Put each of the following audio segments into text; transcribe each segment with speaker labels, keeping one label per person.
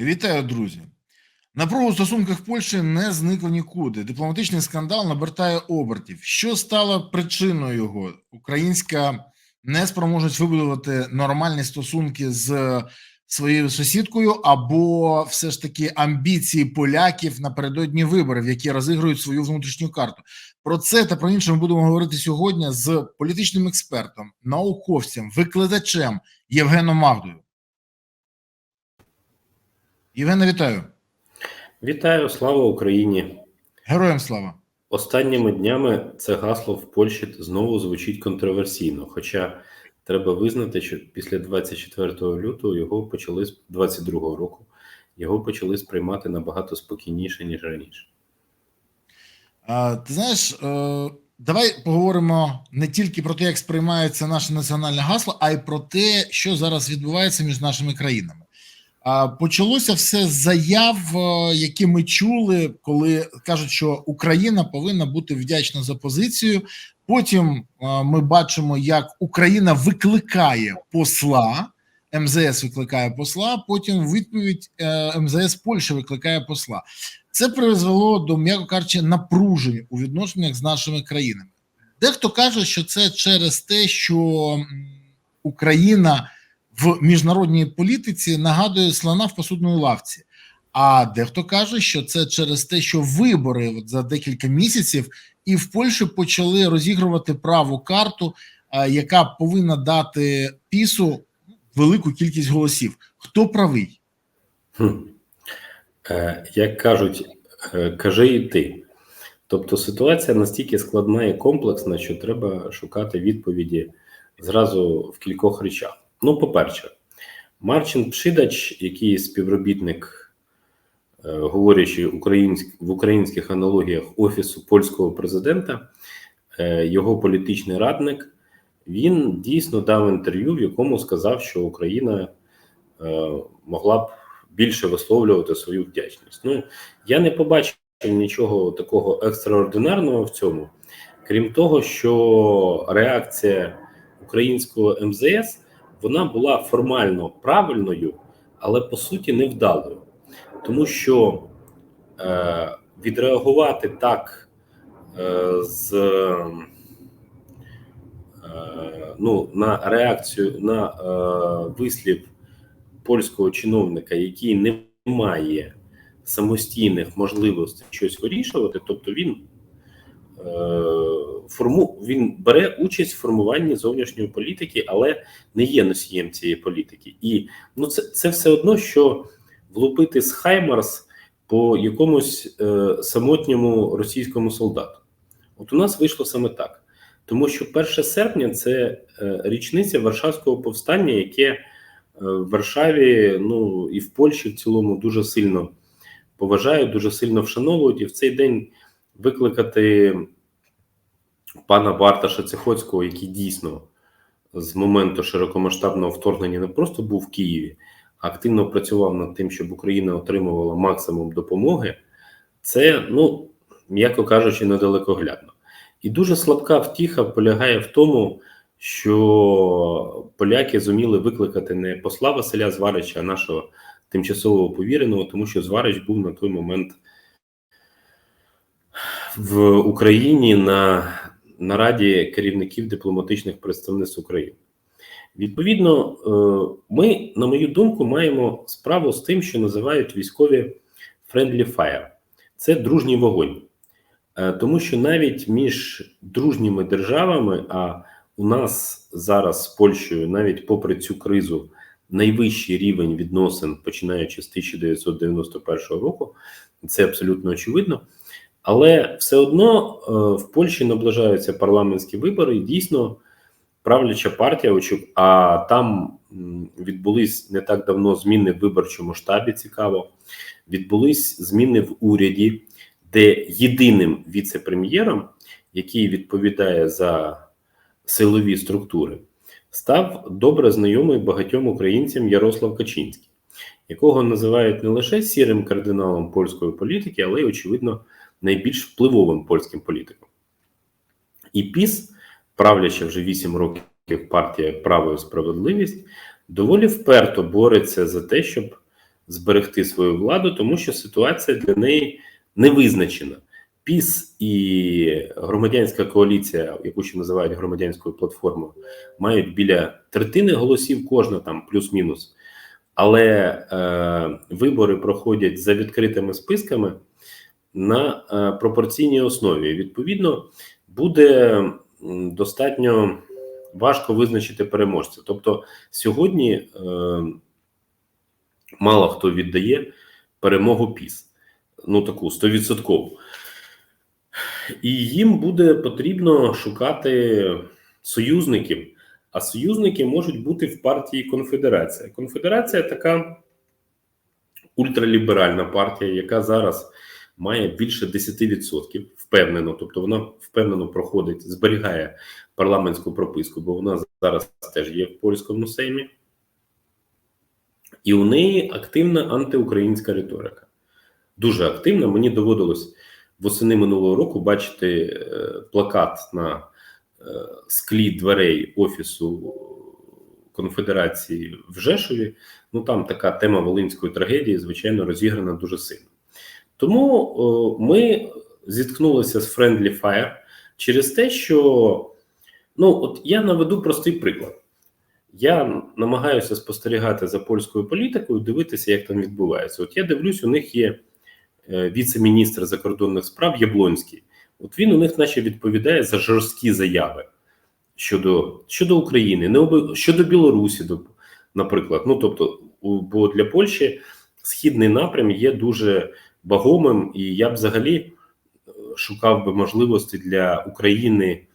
Speaker 1: Вітаю, друзі. Напруга у стосунках Польщі не зникла нікуди. Дипломатичний скандал набертає обертів. Що стало причиною його? Українська неспроможність вибудувати нормальні стосунки з своєю сусідкою, або все ж таки амбіції поляків напередодні виборів, які розігрують свою внутрішню карту. Про це та про інше ми будемо говорити сьогодні з політичним експертом, науковцем, викладачем Євгеном Магдою. Євгена, вітаю.
Speaker 2: Вітаю, слава Україні!
Speaker 1: Героям слава.
Speaker 2: Останніми днями це гасло в Польщі знову звучить контроверсійно. Хоча треба визнати, що після 24 лютого його почали з 22 року його почали сприймати набагато спокійніше ніж раніше.
Speaker 1: А, ти знаєш, е, давай поговоримо не тільки про те, як сприймається наше національне гасло, а й про те, що зараз відбувається між нашими країнами. Почалося все з заяв, е, які ми чули, коли кажуть, що Україна повинна бути вдячна за позицію. Потім е, ми бачимо, як Україна викликає посла. МЗС викликає посла. Потім відповідь е, МЗС Польщі викликає посла. Це призвело до м'яко кажучи, напружень у відношеннях з нашими країнами. Дехто каже, що це через те, що Україна в міжнародній політиці нагадує слона в посудної лавці. А дехто каже, що це через те, що вибори от за декілька місяців і в Польщі почали розігрувати праву карту, е, яка повинна дати пісу велику кількість голосів. Хто правий?
Speaker 2: Хм. Е, як кажуть, е, кажи і ти. Тобто ситуація настільки складна і комплексна, що треба шукати відповіді зразу в кількох речах. Ну, по-перше, Марчин Пшидач, який співробітник, е, говорячи в українських аналогіях Офісу польського президента, е, його політичний радник, він дійсно дав інтерв'ю, в якому сказав, що Україна е, могла б більше висловлювати свою вдячність. Ну, я не побачив нічого такого екстраординарного в цьому, крім того, що реакція українського МЗС вона була формально правильною, але по суті невдалою, тому що е, відреагувати так е, з е, ну, на реакцію на е, вислів польського чиновника, який не має самостійних можливостей щось вирішувати, тобто він форму він бере участь в формуванні зовнішньої політики, але не є носієм цієї політики. І ну це це все одно, що влупити з Хаймарс по якомусь е, самотньому російському солдату. От у нас вийшло саме так, тому що 1 серпня це е, річниця Варшавського повстання, яке е, в Варшаві, ну і в Польщі в цілому дуже сильно поважають, дуже сильно вшановують, і в цей день викликати пана Барташа Цехоцького, який дійсно з моменту широкомасштабного вторгнення не просто був в Києві, а активно працював над тим, щоб Україна отримувала максимум допомоги, це, ну, м'яко кажучи, недалекоглядно. І дуже слабка втіха полягає в тому, що поляки зуміли викликати не посла Василя Зварича, а нашого тимчасового повіреного, тому що Зварич був на той момент в Україні на нараді керівників дипломатичних представництв України. Відповідно, ми, на мою думку, маємо справу з тим, що називають військові friendly fire. Це дружній вогонь. Тому що навіть між дружніми державами, а у нас зараз з Польщею, навіть попри цю кризу, найвищий рівень відносин, починаючи з 1991 року, це абсолютно очевидно. Але все одно в Польщі наближаються парламентські вибори, і дійсно правляча партія, а там відбулись не так давно зміни в виборчому штабі. Цікаво, відбулись зміни в уряді, де єдиним віце-прем'єром, який відповідає за силові структури, став добре знайомий багатьом українцям Ярослав Качинський, якого називають не лише сірим кардиналом польської політики, але й, очевидно, найбільш впливовим польським політиком. І ПІС, правляча вже 8 років партія Право і справедливість, доволі вперто бореться за те, щоб зберегти свою владу, тому що ситуація для неї не визначена. ПІС і громадянська коаліція, яку ще називають громадянською платформою, мають біля третини голосів, кожна там плюс-мінус. Але е, вибори проходять за відкритими списками на е, пропорційній основі. Відповідно, буде достатньо важко визначити переможця. Тобто, сьогодні е, мало хто віддає перемогу ПІС. Ну, таку 100%. І їм буде потрібно шукати союзників. А союзники можуть бути в партії Конфедерація. Конфедерація така ультраліберальна партія, яка зараз має більше 10%, впевнено, тобто вона впевнено проходить, зберігає парламентську прописку, бо вона зараз теж є в польському сеймі. І у неї активна антиукраїнська риторика. Дуже активна. Мені доводилось восени минулого року бачити е, плакат на е, склі дверей офісу конфедерації в Жешові. Ну там така тема волинської трагедії, звичайно, розіграна дуже сильно. Тому ми зіткнулися з Friendly Fire через те, що ну, от я наведу простий приклад. Я намагаюся спостерігати за польською політикою, дивитися, як там відбувається. От я дивлюсь, у них є е, віце-міністр закордонних справ Яблонський. От він у них, наче, відповідає за жорсткі заяви щодо щодо України, не оби, щодо Білорусі, наприклад. Ну тобто, бо для Польщі східний напрям є дуже вагомим, і я б взагалі е, шукав би можливості для України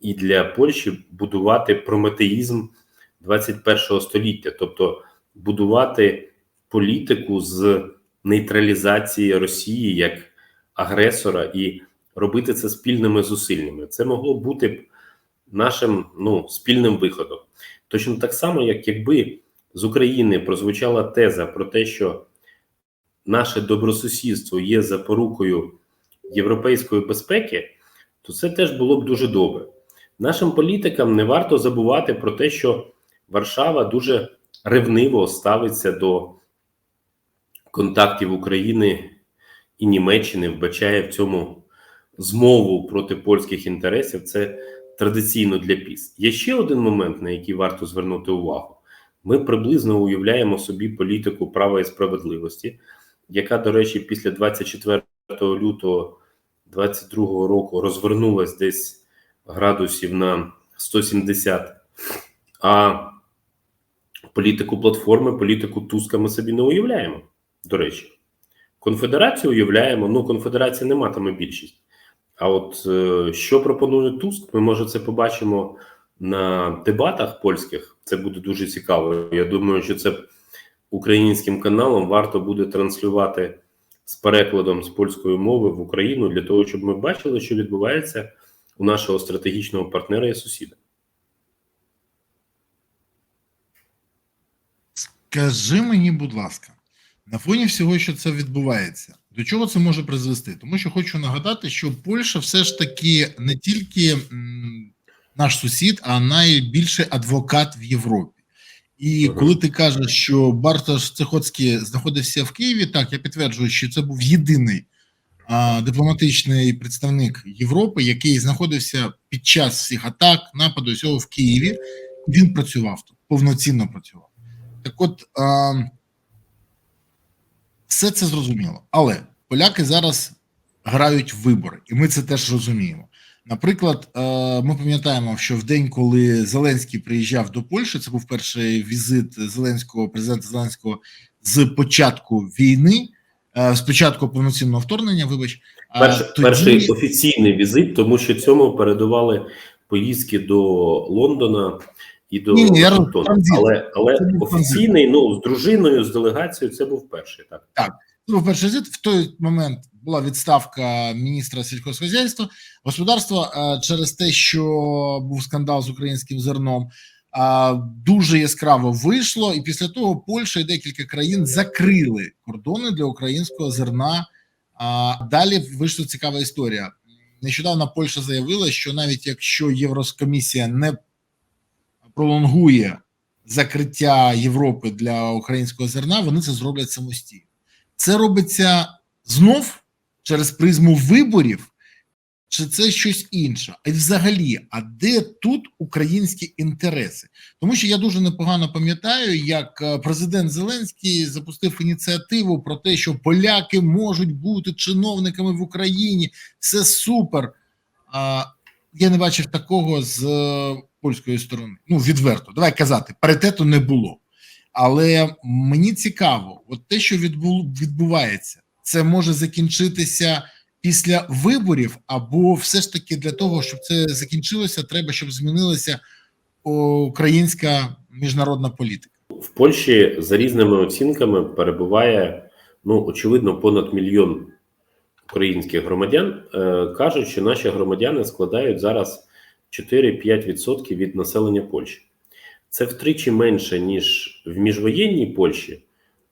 Speaker 2: і для Польщі будувати прометеїзм 21 століття, тобто будувати політику з нейтралізації Росії як агресора і робити це спільними зусиллями. Це могло бути б нашим ну, спільним виходом. Точно так само, як якби з України прозвучала теза про те, що наше добросусідство є запорукою європейської безпеки, то це теж було б дуже добре. Нашим політикам не варто забувати про те, що Варшава дуже ревниво ставиться до контактів України і Німеччини, вбачає в цьому змову проти польських інтересів. Це традиційно для ПІС. Є ще один момент, на який варто звернути увагу. Ми приблизно уявляємо собі політику права і справедливості, яка, до речі, після 24 лютого 2022 року розвернулась десь градусів на 170. А політику платформи, політику Туска ми собі не уявляємо. До речі, конфедерацію уявляємо. Ну, конфедерація не матиме більшість. А от е, що пропонує Туск, ми може це побачимо на дебатах польських. Це буде дуже цікаво. Я думаю, що це українським каналом варто буде транслювати з перекладом з польської мови в Україну для того, щоб ми бачили, що відбувається у нашого стратегічного партнера і сусіда.
Speaker 1: Скажи мені, будь ласка, на фоні всього, що це відбувається, до чого це може призвести? Тому що хочу нагадати, що Польща все ж таки не тільки наш сусід, а найбільший адвокат в Європі. І
Speaker 2: Ага.
Speaker 1: коли ти кажеш, що Бартош Цехоцький знаходився в Києві, так я підтверджую, що це був єдиний а, дипломатичний представник Європи, який знаходився під час всіх атак, нападу всього в Києві. Він працював тут, повноцінно працював. Так от а, все це зрозуміло. Але поляки зараз грають в вибори, і ми це теж розуміємо. Наприклад, е, ми пам'ятаємо, що в день, коли Зеленський приїжджав до Польщі, це був перший візит Зеленського, президента Зеленського з початку війни, е, з початку повноцінного вторгнення. Вибач, е,
Speaker 2: Перший,
Speaker 1: тоді-
Speaker 2: перший офіційний візит, тому що цьому передували поїздки до Лондона і до
Speaker 1: Ні,
Speaker 2: Вашингтона. Але, але офіційний, ну з дружиною, з делегацією, це був перший. Так
Speaker 1: Це був перший візит. В той момент була відставка міністра сільськогосподарства господарства е, через те, що був скандал з українським зерном. Дуже яскраво вийшло, і після того Польща і декілька країн закрили кордони для українського зерна. А далі вийшла цікава історія. Нещодавно Польща заявила, що навіть якщо Єврокомісія не пролонгує закриття Європи для українського зерна, вони це зроблять самостійно. Це робиться знов через призму виборів, чи це щось інше? І взагалі, а де тут українські інтереси? Тому що я дуже непогано пам'ятаю, як е, президент Зеленський запустив ініціативу про те, що поляки можуть бути чиновниками в Україні. Все супер. А я не бачив такого з е, польської сторони. Ну, відверто, давай казати, паритету не було. Але мені цікаво, от те, що відбу- відбувається, це може закінчитися після виборів, або все ж таки для того, щоб це закінчилося, треба, щоб змінилася українська міжнародна політика.
Speaker 2: В Польщі за різними оцінками перебуває ну очевидно понад мільйон українських громадян. Е, кажуть, що наші громадяни складають зараз 4-5% від населення Польщі. Це втричі менше ніж в міжвоєнній Польщі,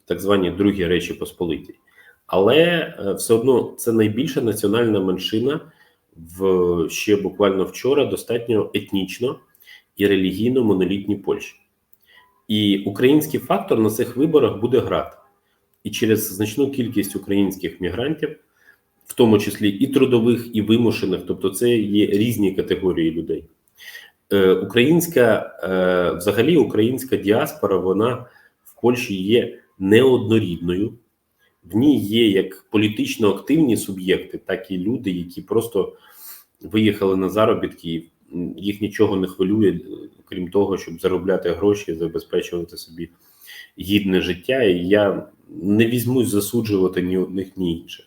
Speaker 2: так званій Другій Речі Посполитій. Але е, все одно це найбільша національна меншина в ще буквально вчора достатньо етнічно і релігійно монолітній Польщі. І український фактор на цих виборах буде грати. І через значну кількість українських мігрантів, в тому числі і трудових, і вимушених, тобто це є різні категорії людей. Е, українська, е, взагалі, українська діаспора, вона в Польщі є неоднорідною. В ній є як політично активні суб'єкти, так і люди, які просто виїхали на заробітки, їх нічого не хвилює, е, крім того, щоб заробляти гроші, забезпечувати собі гідне життя. І я не візьмусь засуджувати ні одних, ні інших.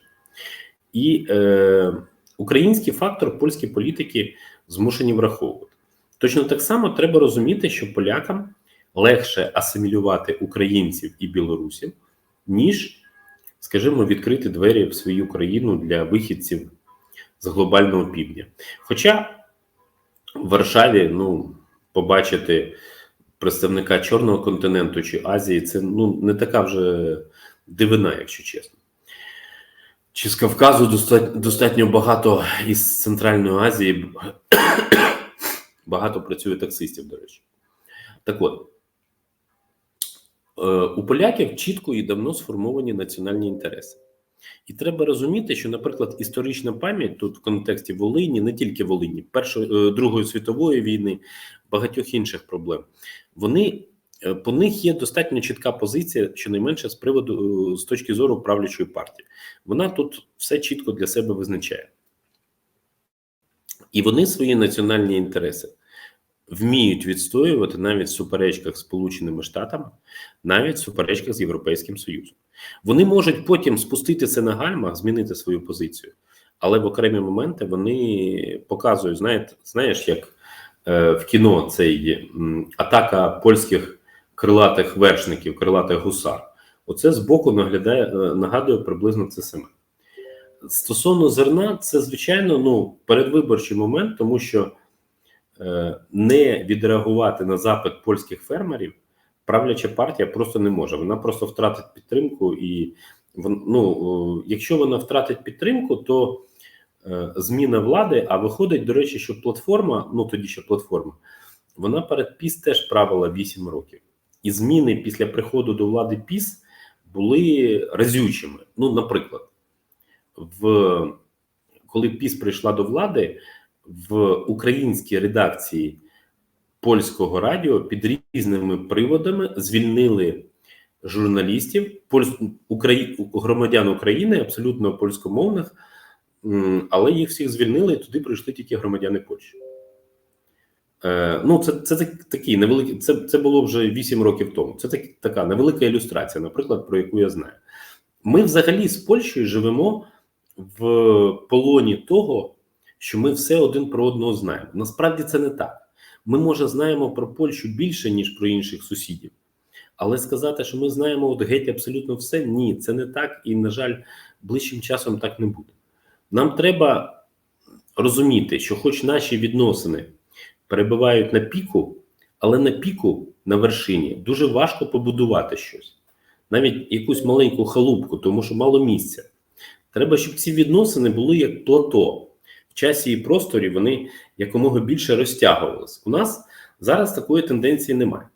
Speaker 2: І е, український фактор польські політики змушені враховувати. Точно так само треба розуміти, що полякам легше асимілювати українців і білорусів, ніж, скажімо, відкрити двері в свою країну для вихідців з глобального півдня. Хоча в Варшаві ну, побачити представника Чорного континенту чи Азії це ну, не така вже дивина, якщо чесно. Чи з Кавказу достатньо, достатньо багато із Центральної Азії багато працює таксистів, до речі. Так от, у поляків чітко і давно сформовані національні інтереси. І треба розуміти, що, наприклад, історична пам'ять тут в контексті Волині, не тільки Волині, Першої е, Другої світової війни, багатьох інших проблем, вони е, по них є достатньо чітка позиція, щонайменше з приводу е, з точки зору правлячої партії. Вона тут все чітко для себе визначає. І вони свої національні інтереси вміють відстоювати навіть в суперечках з Сполученими Штатами, навіть в суперечках з Європейським Союзом. Вони можуть потім спустити це на гальмах, змінити свою позицію, але в окремі моменти вони показують, знаєте, знаєш, як е, в кіно цей атака польських крилатих вершників, крилатих гусар. Оце збоку наглядає, е, нагадує приблизно це саме. Стосовно зерна, це звичайно ну передвиборчий момент, тому що не відреагувати на запит польських фермерів правляча партія просто не може. Вона просто втратить підтримку, і ну, якщо вона втратить підтримку, то е, зміна влади, а виходить, до речі, що платформа, ну тоді ще платформа, вона перед ПІС теж правила 8 років. І зміни після приходу до влади ПІС були разючими. Ну, наприклад, в коли ПІС прийшла до влади в українській редакції польського радіо під різними приводами звільнили журналістів, польсь, Украї, громадян України, абсолютно польськомовних, але їх всіх звільнили, і туди прийшли тільки громадяни Польщі. Е, ну, це, це так- такий невеликий, це, це було вже 8 років тому. Це так, така невелика ілюстрація, наприклад, про яку я знаю. Ми взагалі з Польщею живемо в полоні того, що ми все один про одного знаємо. Насправді це не так. Ми, може, знаємо про Польщу більше, ніж про інших сусідів. Але сказати, що ми знаємо от геть абсолютно все, ні, це не так, і, на жаль, ближчим часом так не буде. Нам треба розуміти, що, хоч наші відносини перебувають на піку, але на піку на вершині дуже важко побудувати щось, навіть якусь маленьку халупку, тому що мало місця. Треба, щоб ці відносини були як плато. Часі і просторі вони якомога більше розтягувалися. У нас зараз такої тенденції немає.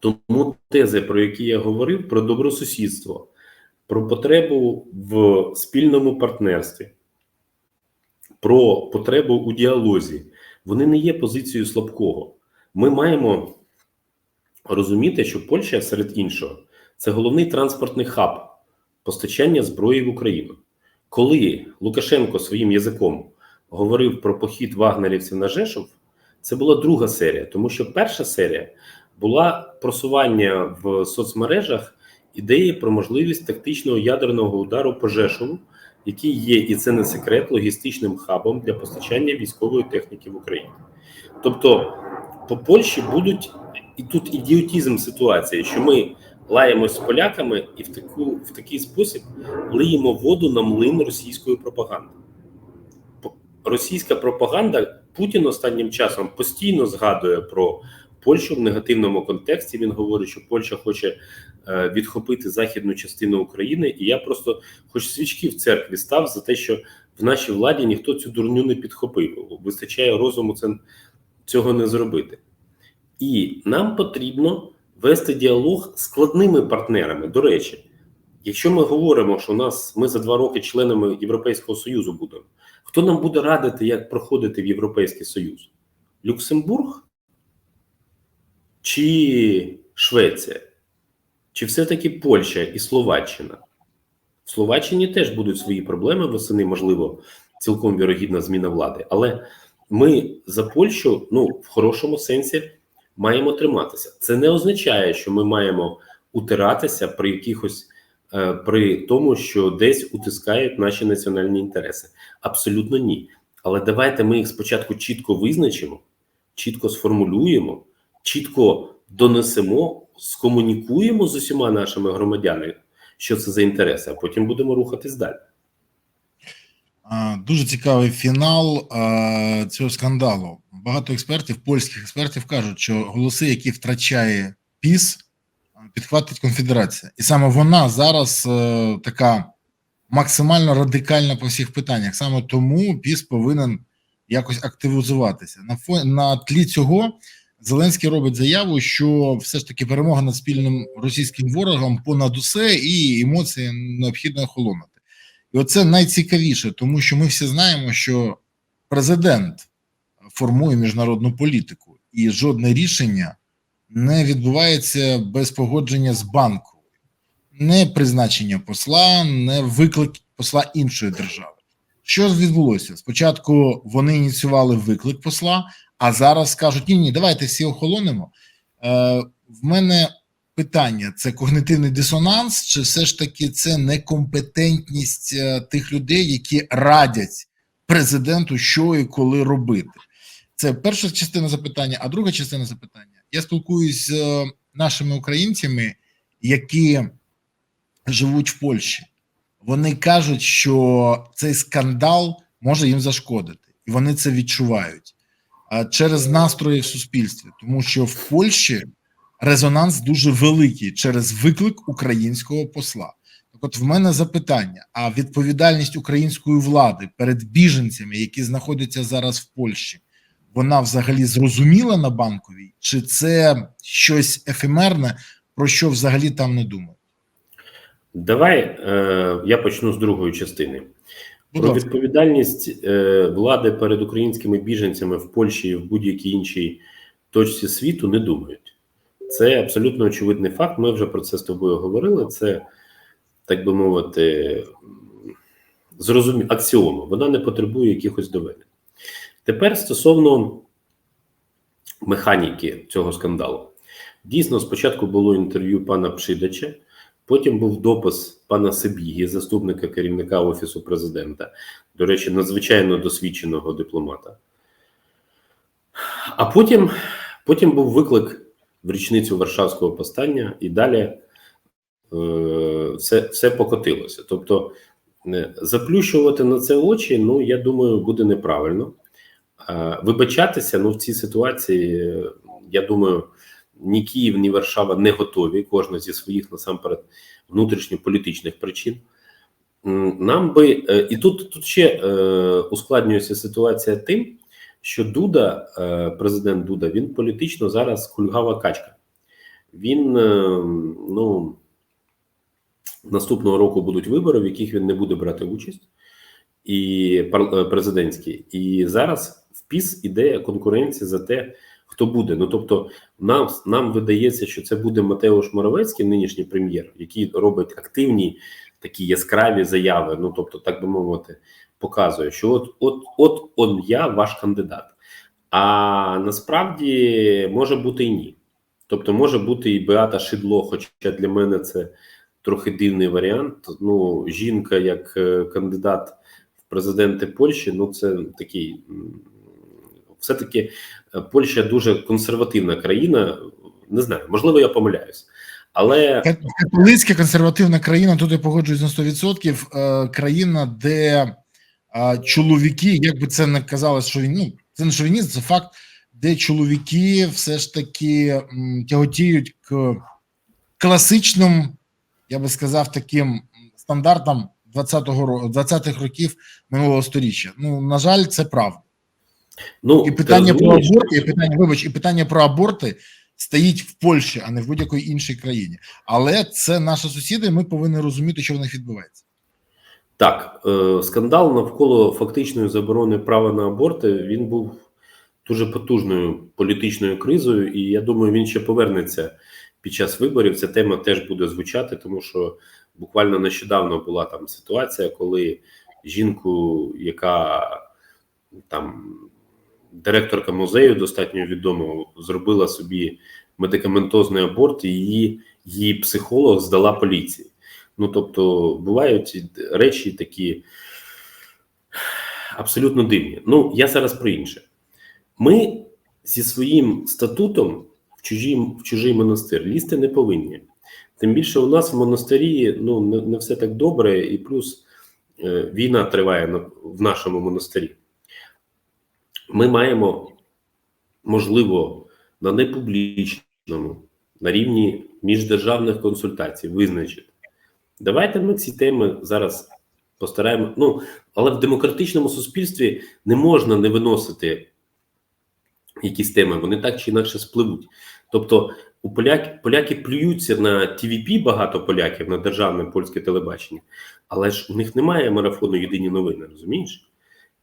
Speaker 2: Тому тези, про які я говорив, про добросусідство, про потребу в спільному партнерстві, про потребу у діалозі, вони не є позицією слабкого. Ми маємо розуміти, що Польща, серед іншого, це головний транспортний хаб постачання зброї в Україну. Коли Лукашенко своїм язиком говорив про похід вагнерівців на Жешов, це була друга серія, тому що перша серія була просування в соцмережах ідеї про можливість тактичного ядерного удару по Жешову, який є, і це не секрет, логістичним хабом для постачання військової техніки в Україні. Тобто, по Польщі будуть і тут ідіотізм ситуації, що ми лаємось з поляками і в таку в такий спосіб лиємо воду на млин російської пропаганди. Російська пропаганда Путін останнім часом постійно згадує про Польщу в негативному контексті. Він говорить, що Польща хоче е, відхопити західну частину України, і я просто хоч свічки в церкві став за те, що в нашій владі ніхто цю дурню не підхопив. Вистачає розуму це цього не зробити. І нам потрібно вести діалог з складними партнерами. До речі, якщо ми говоримо, що у нас ми за два роки членами Європейського Союзу будемо, хто нам буде радити, як проходити в Європейський Союз? Люксембург чи Швеція? Чи все-таки Польща і Словаччина? В Словаччині теж будуть свої проблеми восени, можливо, цілком вірогідна зміна влади. Але ми за Польщу, ну в хорошому сенсі, маємо триматися. Це не означає, що ми маємо утиратися при якихось е, при тому, що десь утискають наші національні інтереси. Абсолютно ні. Але давайте ми їх спочатку чітко визначимо, чітко сформулюємо, чітко донесемо, скомунікуємо з усіма нашими громадянами, що це за інтереси, а потім будемо рухатись далі.
Speaker 1: Дуже цікавий фінал цього скандалу. Багато експертів, польських експертів кажуть, що голоси, які втрачає ПІС, підхватить конфедерація, і саме вона зараз е, така максимально радикальна по всіх питаннях. Саме тому ПІС повинен якось активізуватися. На фо на тлі цього Зеленський робить заяву, що все ж таки перемога над спільним російським ворогом понад усе, і емоції необхідно охолонути. І оце найцікавіше, тому що ми всі знаємо, що президент формує міжнародну політику, і жодне рішення не відбувається без погодження з банком, не призначення посла, не виклик посла іншої держави. Що відбулося? Спочатку вони ініціювали виклик посла, а зараз кажуть: ні, ні, давайте всі охолонемо. Е, В мене питання: це когнитивний дисонанс, чи все ж таки це некомпетентність е, тих людей, які радять президенту, що і коли робити? Це перша частина запитання. А друга частина запитання: я спілкуюсь з е, нашими українцями, які живуть в Польщі. Вони кажуть, що цей скандал може їм зашкодити, і вони це відчувають через настрої в суспільстві, тому що в Польщі резонанс дуже великий через виклик українського посла. Так, от в мене запитання: а відповідальність української влади перед біженцями, які знаходяться зараз в Польщі, вона взагалі зрозуміла на банковій, чи це щось ефемерне, про що взагалі там не думають?
Speaker 2: Давай е, я почну з другої частини.
Speaker 1: Будь
Speaker 2: Про відповідальність е, влади перед українськими біженцями в Польщі і в будь-якій іншій точці світу не думають. Це абсолютно очевидний факт. Ми вже про це з тобою говорили. Це, так би мовити, зрозумі... аксіома. Вона не потребує якихось доведень. Тепер стосовно механіки цього скандалу. Дійсно, спочатку було інтерв'ю пана Пшидача, потім був допис пана Сибігі, заступника керівника Офісу президента, до речі, надзвичайно досвідченого дипломата. А потім, потім був виклик в річницю Варшавського повстання, і далі е, все, все покотилося. Тобто, е, заплющувати на це очі, ну я думаю, буде неправильно. Е, Вибачатися, ну в цій ситуації, я думаю, ні Київ, ні Варшава не готові, кожна зі своїх насамперед внутрішньополітичних причин. Нам би е, і тут, тут ще е, ускладнюється ситуація тим, що Дуда, президент Дуда, він політично зараз кульгава качка. він ну наступного року будуть вибори, в яких він не буде брати участь, і президентські. І зараз в ПІС іде конкуренція за те, хто буде. Ну тобто, нам, нам видається, що це буде Матеуш Моровецький, нинішній прем'єр, який робить активні такі яскраві заяви. Ну тобто, так би мовити, показує, що от, от, от он я, ваш кандидат. А насправді може бути і ні. Тобто, може бути і Беата Шидло, хоча для мене це трохи дивний варіант. Ну, жінка як е, кандидат в президенти Польщі, ну це такий. Все-таки е, Польща дуже консервативна країна. Не знаю, можливо, я помиляюсь. Але
Speaker 1: Кат- Католицька консервативна країна, тут я погоджуюсь на 100%, е, країна, де чоловіки, як би це не казалось, що він, ну, це не шовінізм, це факт, де чоловіки все ж таки тяготіють к класичним, я би сказав, таким стандартам 20-го ро- 20-х років минулого сторіччя. Ну, на жаль, це правда.
Speaker 2: Ну
Speaker 1: І питання про аборти, і питання, вибач, і питання про аборти стоїть в Польщі, а не в будь-якій іншій країні. Але це наші сусіди. Ми повинні розуміти, що в них відбувається.
Speaker 2: Так, е, скандал навколо фактичної заборони права на аборти він був дуже потужною політичною кризою, і я думаю, він ще повернеться під час виборів. Ця тема теж буде звучати, тому що буквально нещодавно була там ситуація, коли жінку, яка там директорка музею, достатньо відомого, зробила собі медикаментозний аборт, і її, її психолог здала поліції. Ну, тобто, бувають речі такі абсолютно дивні. Ну, я зараз про інше. Ми зі своїм статутом в чужий, в чужий монастир лізти не повинні. Тим більше у нас в монастирі ну, не, не все так добре, і плюс е, війна триває на, в нашому монастирі. Ми маємо, можливо, на непублічному, на рівні міждержавних консультацій визначити. Давайте ми ці теми зараз постараємо. Ну, але в демократичному суспільстві не можна не виносити якісь теми, вони так чи інакше спливуть. Тобто, у поляки, поляки плюються на ТВП, багато поляків на державне польське телебачення, але ж у них немає марафону Єдині новини, розумієш?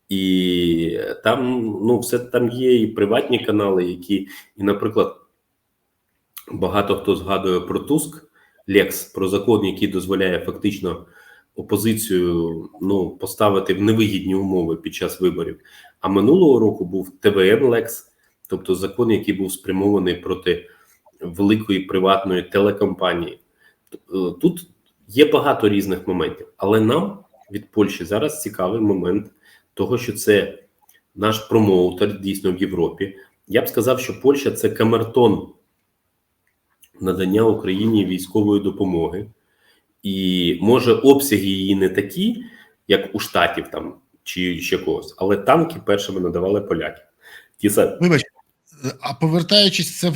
Speaker 2: І там ну, все там є і приватні канали, які, і, наприклад, багато хто згадує про Туск, Лекс, про закон, який дозволяє фактично опозицію ну, поставити в невигідні умови під час виборів. А минулого року був ТВН Лекс, тобто закон, який був спрямований проти великої приватної телекомпанії. Е, Тут є багато різних моментів, але нам від Польщі зараз цікавий момент того, що це наш промоутер дійсно в Європі. Я б сказав, що Польща це камертон надання Україні військової допомоги, і може обсяги її не такі, як у штатів там чи ще когось, але танки першими надавали поляки. Ті
Speaker 1: Вибач, а повертаючись, це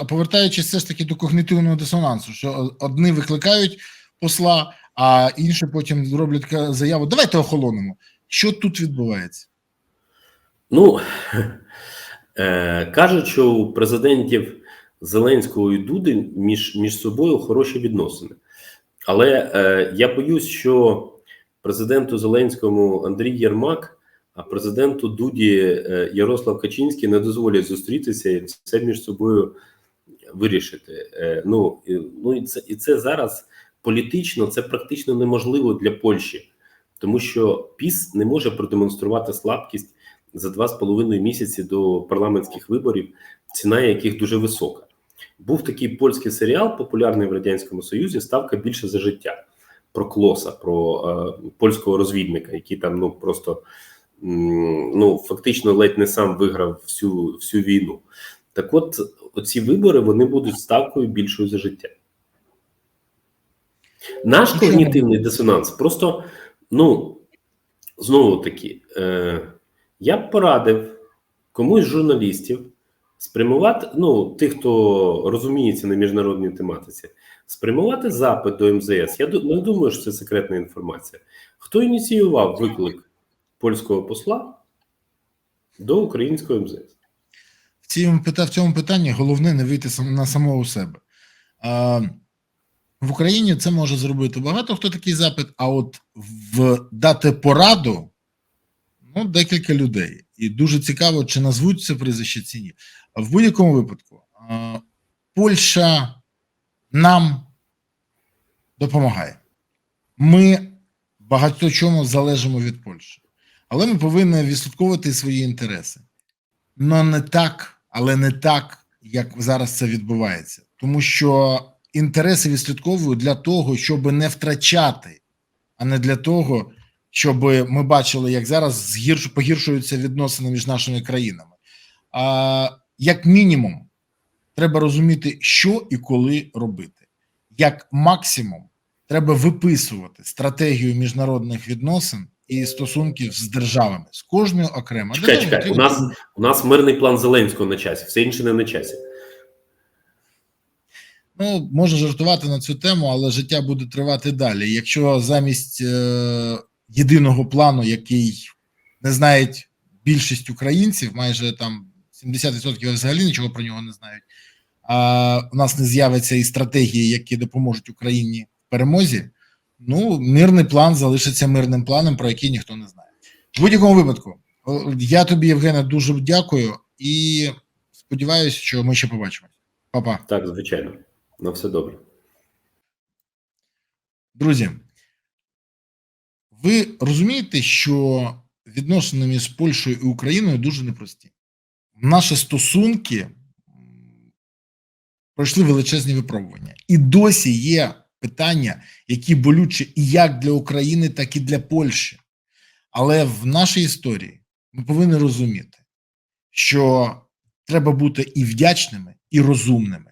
Speaker 1: а повертаючись все ж таки до когнітивного дисонансу, що одні викликають посла, а інші потім роблять заяву. Давайте охолонимо. Що тут відбувається?
Speaker 2: Ну е, кажуть, що у президентів Зеленського і Дуди між, між собою хороші відносини. Але е, я боюсь, що президенту Зеленському Андрій Єрмак, а президенту Дуді е, Ярослав Качинський не дозволять зустрітися і все між собою вирішити. Е, ну, і, ну і це і це зараз політично це практично неможливо для Польщі, тому що ПІС не може продемонструвати слабкість за два з половиною місяці до парламентських виборів, ціна яких дуже висока. Був такий польський серіал, популярний в радянському Союзі. Ставка більше за життя про Клоса, про е, польського розвідника, який там ну просто м, ну фактично ледь не сам виграв всю, всю війну. Так, от оці вибори вони будуть ставкою більшою за життя. Наш когнітивний дисонанс просто ну знову таки, е, я б порадив комусь журналістів спрямувати, ну, тих, хто розуміється на міжнародній тематиці, спрямувати запит до МЗС. Я не думаю, що це секретна інформація. Хто ініціював виклик польського посла до українського МЗС?
Speaker 1: В цьому питанні головне не вийти на самого себе. В Україні це може зробити багато хто такий запит, а от в дати пораду ну, декілька людей. І дуже цікаво, чи назвуть це прізвище чи ні. В будь-якому випадку, Польща нам допомагає. Ми багато чому залежимо від Польщі, але ми повинні відслідковувати свої інтереси. Ну не так, але не так, як зараз це відбувається, тому що інтереси відслідковують для того, щоб не втрачати, а не для того, щоб ми бачили, як зараз згірш, погіршуються відносини між нашими країнами. А, як мінімум, треба розуміти, що і коли робити. Як максимум, треба виписувати стратегію міжнародних відносин і стосунків з державами, з кожною окремо.
Speaker 2: Чекай, чекай, у нас у нас мирний план Зеленського на часі, все інше не на часі.
Speaker 1: Ну, можна жартувати на цю тему, але життя буде тривати далі. Якщо замість е, єдиного плану, який не знають більшість українців, майже там 70% взагалі нічого про нього не знають. А у нас не з'явиться і стратегії, які допоможуть Україні в перемозі. Ну, мирний план залишиться мирним планом, про який ніхто не знає. В будь-якому випадку, я тобі, Євгене, дуже дякую і сподіваюся, що ми ще побачимось. Па-па.
Speaker 2: Так, звичайно. На все добре.
Speaker 1: Друзі, ви розумієте, що відносини між Польщею і Україною дуже непрості. Наші стосунки пройшли величезні випробування. І досі є питання, які болючі і як для України, так і для Польщі. Але в нашій історії ми повинні розуміти, що треба бути і вдячними, і розумними.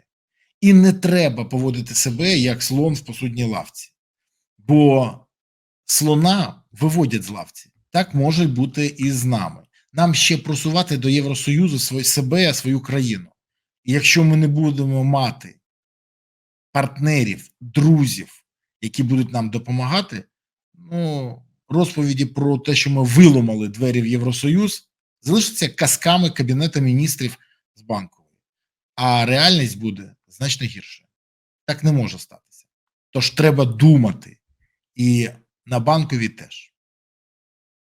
Speaker 1: І не треба поводити себе як слон в посудній лавці, бо слона виводять з лавці. Так може бути і з нами. Нам ще просувати до Євросоюзу свої, себе, свою країну. І якщо ми не будемо мати партнерів, друзів, які будуть нам допомагати, ну, розповіді про те, що ми виламали двері в Євросоюз, залишаться казками Кабінету міністрів з банкової. А реальність буде значно гірше. Так не може статися. Тож треба думати і на банковій теж.